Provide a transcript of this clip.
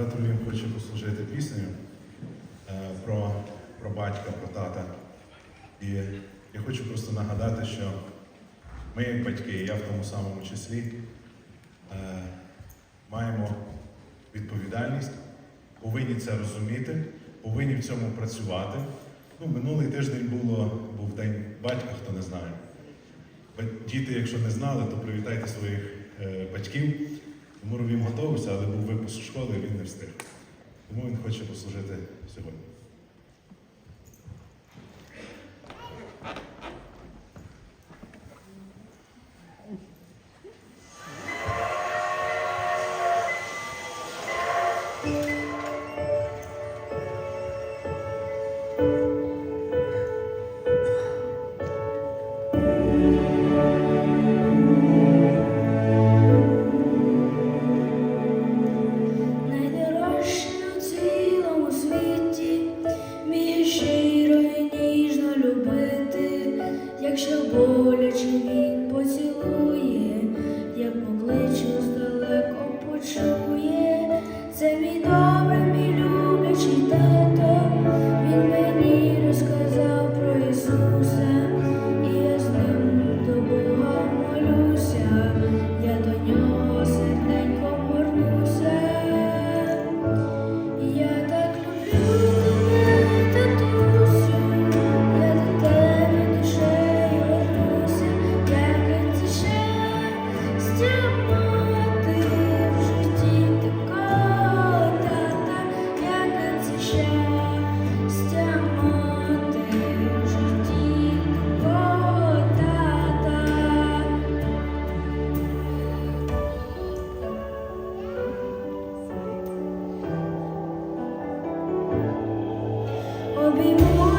Брат Рувім хоче послужити піснею е, про, про батька, про тата. І я хочу просто нагадати, що ми, як батьки, і я в тому самому числі, е, маємо відповідальність, повинні це розуміти, повинні в цьому працювати. Ну, минулий тиждень було, був день батька, хто не знає. Діти, якщо не знали, то привітайте своїх е, батьків. Тому Ровім готувався, але був випуск школи, він не встиг. Тому він хоче послужити сьогодні. be more.